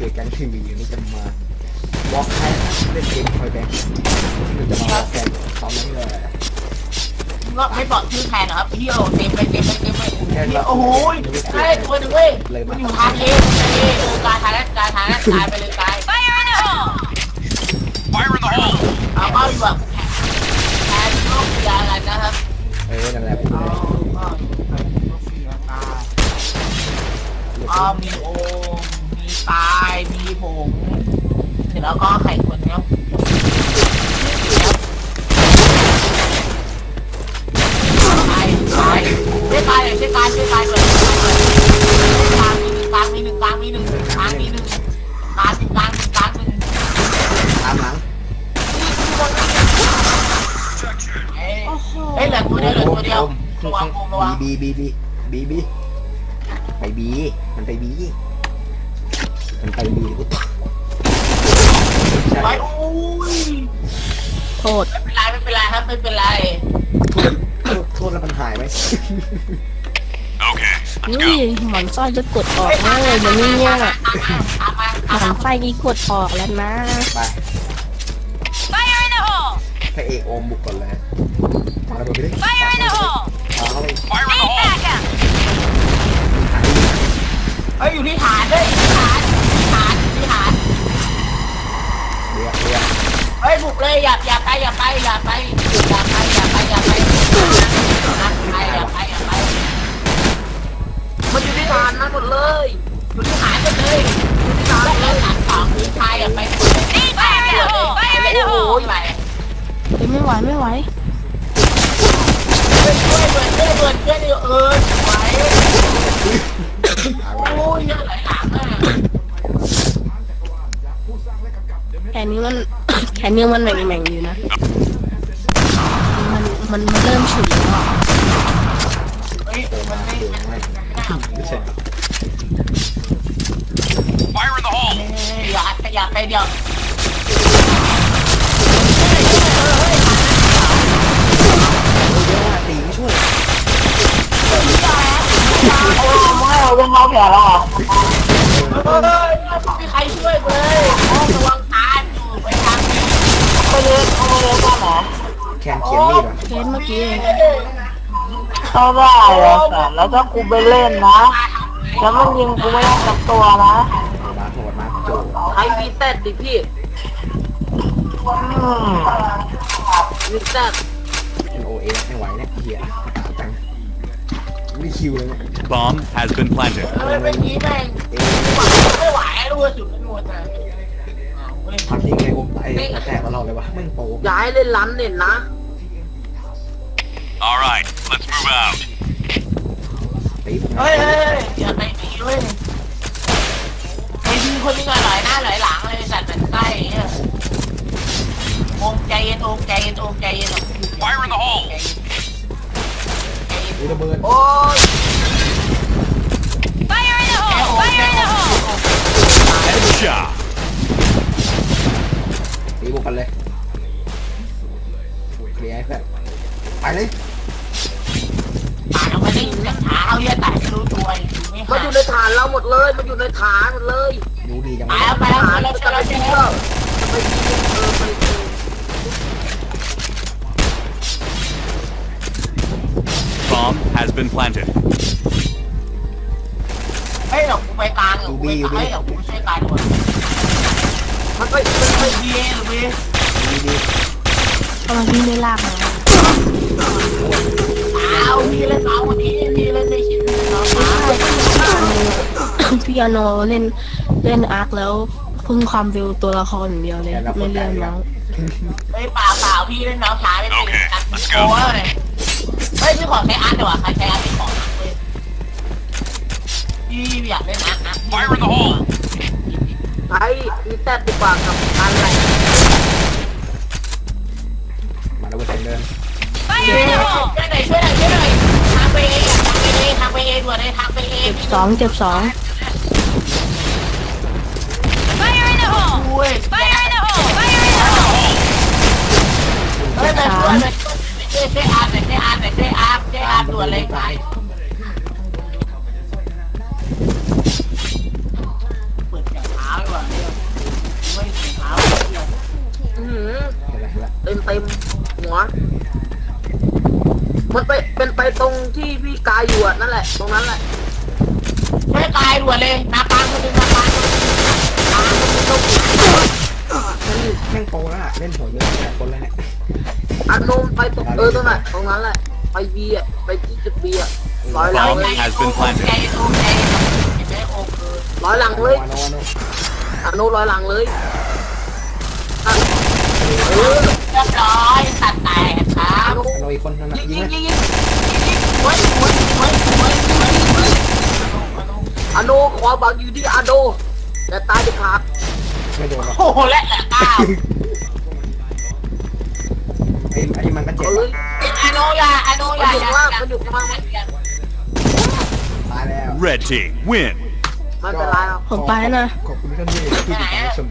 จอกันทีวีอยู่นี่จะมาบล็อกใครนะเล่นเกมคอยแบงค์ที่จะมาบอกแฟนตอนนั้นเลยก็ไม่บอกชื่อแทนนะครับพี่โอเต็มไปเต็มไปเต็มไปโอ้โหใช่ตัวหนึ่งเว้ยมันอยู่ทางเอทางเอเออกายทางนั้นกายทางนั้นกายไปเลยกาย Fire in the hole! Fire in the hole! เอาก็อยู่แบบแทนโลกยากันนะครับเออนั่นแหละพูดเอาเลยก็เสียตาก็มี แล้วก็ไข่คนเนี้ยตายตายช่วยตายเลยช่วยตายช่วยตายเลยกลางมีหนึ่งกลางมีหนึ่งกลางมีหนึ่งกลางมีหนึ่งกลางมีกลางมีกลางมีหนึ่งตามหลังเอ้ยเอ้ยเหลือตัวเดียวเหลือตัวเดียวระวังระวังบีบีบีบีบีไปบีมันไปบีมันไปบีกูต ไปโอ้ยโทษไม่เป็นไรไม่เป็นไรครับไม่เป็นไรโทษโทษแล้วมันหายไหม Okay, อุ้ let's ย go. หมอนสร้อยจะกดออกเลยมันนี่เนี่ยตามมาหมตามอมานไฟนี่กดออกแล้วนะไป Fire in the hole! พระเอกโอมบุกก่อนเลยมาระเบิดไปดิ Fire in the hole! ปาเข้าไป Fire in the Need hole! backup! เฮ้ยอยู่ที่ฐานด้วยอยู่ที่ฐานอยู่ที่ฐานอยู่ที่ฐาน เรียกเรียก เฮ้ยบุกเลยอย่าอย่าไปอย่าไปอย่าไปอย่าไปอย่าไปอย่าไปอย่าไปอย่าไปอย่าไปมันอยู่ที่ฐานนะหมดเลยอยู่ที่ฐานหมดเลยอยู่ที่ฐานแล้วฐานสองคือชายอย่าไปคุย Need backup! Fire in the โอ้ยไปเฮ้ยไม่ไหวไม่ไหวช่วยช่วยช่วยช่วยช่วยเออไหวโอ้ยเยอะหลายหลังอะแขนนี้มัน แขนนี้มันแหม่งแหม่งๆอยู่นะ มันมันมันเริ่มฉุนแล้วอะเฮ้ยมันไม่มันไม่มันไม่น่าไม่ใช่ Fire in the hole! อย่าอย่าไปเดียว กี้เองเข้าได้แล้วแต่แล้วถ้ากูไปเล่นนะ แล้วมันยิงกูไม่ได้สักตัวนะมาโหดมาโจใช้วีเต็ดดิพี่อืมวีเต็ดเป็นโอเอไม่ไหวเนี่ยเหี้ยตาจังไม่คิวเลยเนี่ย Bomb has been planted. เฮ้ยไม่นี้แม่งเอไม่ไหวรู้ว่าสุดไม่หมดนะทำจริงไงผมไอ้แตกตลอดเลยวะแม่งโปย้ายเล่นลันเน่นนะ All right, let's move out. ตีผมเฮ้ยเฮ้ยอย่าไปดีด้วยไอ้ทีคนนี้ก็หลายหน้าหลายหลังเลยสัตว์มันใกล้เนี่ยโอมใจเย็นโอมใจเย็นโอมใจเย็น Fire in the hole! มีระเบิดโอ้ย Fire in the hole! Fire in the hole! Headshot! ตีบุกกันเลยเคลียร์ให้เพื่อนไปเลย ตายเอาไปได้ยังหาเอาเยอะตายไม่รู้ตัวไม่มันหาอยู่ในฐานเราหมดเลย มันอยู่ในฐานหมดเลยดูดีจังตายเอาไปแล้วฐานเราจะจะไปเรายิจะงก็จะไปยิงเออไปเออ Bomb has been planted. เฮ้ยเราไปกลางเราไปเฮ้ยเราช่วยกลางดีกว่ามันไปมันไปไปเย่หรือเว้ยดีดีกำลังวิ่งได้ลากมา เอาพี่เล่นเอาวันนี้พี่เล่นในชิ้นเราตายพี่อาโนเล่นเล่นอาร์คแล้วพึ่งความเร็วตัวละครอย่างเดียวเลยไม่เลื่อนแล้วเฮ้ยเปล่าเปล่าพี่เล่นน้องช้าไม่เป็นการโอ้ยเฮ้ยพี่ขอใช้อาร์ตดีกว่าใครใช้อาร์ตพี่ขอเลยพี่อยากเล่นอาร์ตนะ Fire in the hole! ใช้วีเต็ดดีกว่ากับอะไร เจ็บสองเจ็บสอง Fire in the อุ้ย Fire in the hole! Fire in เฮ้ยแต่ตัวเลยเจ๊เจ๊อาร์ตเจ๊อาร์ตเจ๊อาร์ตเจ๊อาร์ตตัวเล็กไปเปิดแต่เท้าดีว่าเไม่ถึงเท้าเหือเต็มเต็มหัว มันไปเป็นไปตรงที่พี่กายอยู่นั่นแหละ ตรงนั้นแหละ ไม่ตายด่วนเลยนาปางคนหนึงนาปางคนหนึงนั่นแม่งโปรแล้วล่ะเล่นหัวเยอะแต่คนแล้วเนี่ยอันโนมไปตรงเออตรงไหนตรงนั้นแหละไปบีอะไปที่จุดบีอะร้อยหลัง Bomb เลย has been ใจ planted. โอเคใจโอเคร้อยหลังเลยวานวานอันโนร้อยหลังเลยอะเออเรียบร้อยตัดแตกครัอับนโนวานอีกคนนั่นน่ะยิงยิยิงงไหมยิงยิง เฮ้ยเฮ้ยเฮ้ยเฮ้ยเฮ้ยเฮ้ย อันโนขอบังอยู่ที่อันโนแต่ตายเด็ดขาดไม่โดนหรอกโอ้โหและแหละก้าวไอ้ไอ้มันก็เจ็บเอาเลยอโนยาอโนยาอย่าอย่าตายแล้ว Red team win. ไม่เป็นไรหรอก ผมไปแล้วนะ ขอบคุณท่านที่ที่ติดตามรับชม